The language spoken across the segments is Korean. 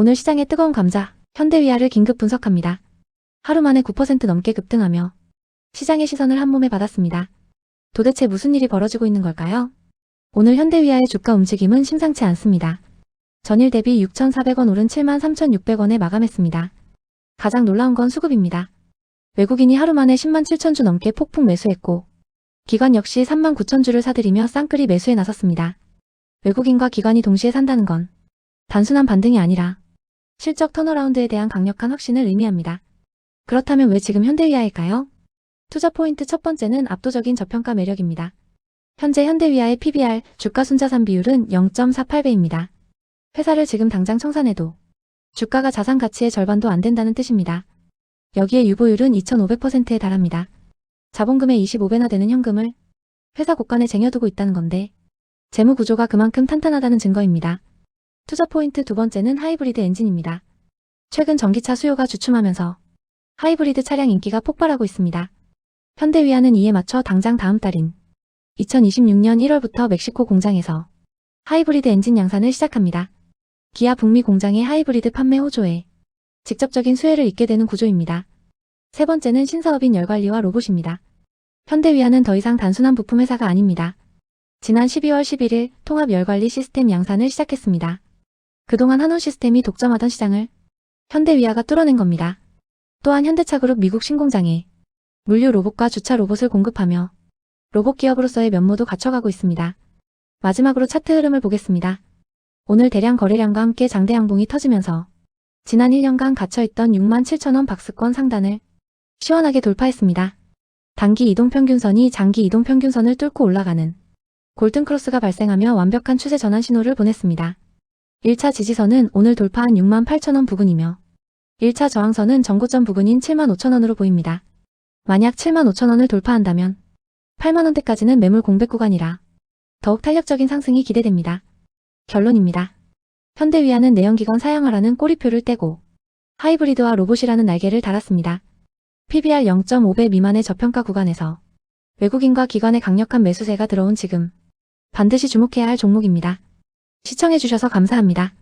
오늘 시장의 뜨거운 감자, 현대위아를 긴급 분석합니다. 하루 만에 9% 넘게 급등하며 시장의 시선을 한 몸에 받았습니다. 도대체 무슨 일이 벌어지고 있는 걸까요? 오늘 현대위아의 주가 움직임은 심상치 않습니다. 전일 대비 6,400원 오른 73,600원에 마감했습니다. 가장 놀라운 건 수급입니다. 외국인이 하루 만에 10만 7천 주 넘게 폭풍 매수했고 기관 역시 3만 9천 주를 사들이며 쌍끌이 매수에 나섰습니다. 외국인과 기관이 동시에 산다는 건 단순한 반등이 아니라 실적 턴어라운드에 대한 강력한 확신을 의미합니다. 그렇다면 왜 지금 현대위아일까요? 투자 포인트 첫 번째는 압도적인 저평가 매력입니다. 현재 현대위아의 PBR 주가 순자산 비율은 0.48배입니다. 회사를 지금 당장 청산해도 주가가 자산 가치의 절반도 안 된다는 뜻입니다. 여기에 유보율은 2,500%에 달합니다. 자본금의 25배나 되는 현금을 회사 곳간에 쟁여두고 있다는 건데 재무 구조가 그만큼 탄탄하다는 증거입니다. 투자 포인트 두 번째는 하이브리드 엔진입니다. 최근 전기차 수요가 주춤하면서 하이브리드 차량 인기가 폭발하고 있습니다. 현대위아는 이에 맞춰 당장 다음 달인 2026년 1월부터 멕시코 공장에서 하이브리드 엔진 양산을 시작합니다. 기아 북미 공장의 하이브리드 판매 호조에 직접적인 수혜를 입게 되는 구조입니다. 세 번째는 신사업인 열관리와 로봇입니다. 현대위아는 더 이상 단순한 부품 회사가 아닙니다. 지난 12월 11일 통합 열관리 시스템 양산을 시작했습니다. 그동안 한원 시스템이 독점하던 시장을 현대위아가 뚫어낸 겁니다. 또한 현대차그룹 미국 신공장에 물류 로봇과 주차 로봇을 공급하며 로봇 기업으로서의 면모도 갖춰가고 있습니다. 마지막으로 차트 흐름을 보겠습니다. 오늘 대량 거래량과 함께 장대 양봉이 터지면서 지난 1년간 갇혀있던 6만 7천원 박스권 상단을 시원하게 돌파했습니다. 단기 이동평균선이 장기 이동평균선을 뚫고 올라가는 골든크로스가 발생하며 완벽한 추세 전환 신호를 보냈습니다. 1차 지지선은 오늘 돌파한 6만 8천원 부근이며 1차 저항선은 전고점 부근인 7만 5천원으로 보입니다. 만약 7만 5천원을 돌파한다면 8만원대까지는 매물 공백 구간이라 더욱 탄력적인 상승이 기대됩니다. 결론입니다. 현대위아는 내연기관 사양화라는 꼬리표를 떼고 하이브리드와 로봇이라는 날개를 달았습니다. PBR 0.5배 미만의 저평가 구간에서 외국인과 기관의 강력한 매수세가 들어온 지금 반드시 주목해야 할 종목입니다. 시청해주셔서 감사합니다.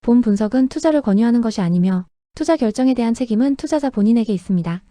본 분석은 투자를 권유하는 것이 아니며 투자 결정에 대한 책임은 투자자 본인에게 있습니다.